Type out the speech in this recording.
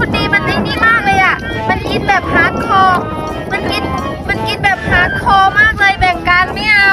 คุณดีมันไอ้นี่มากเลยอ่ะ มันกินแบบฮาร์ดคอร์มันกิน มันกินแบบฮาร์ดคอร์มากเลยแบ่งกันไม่เอา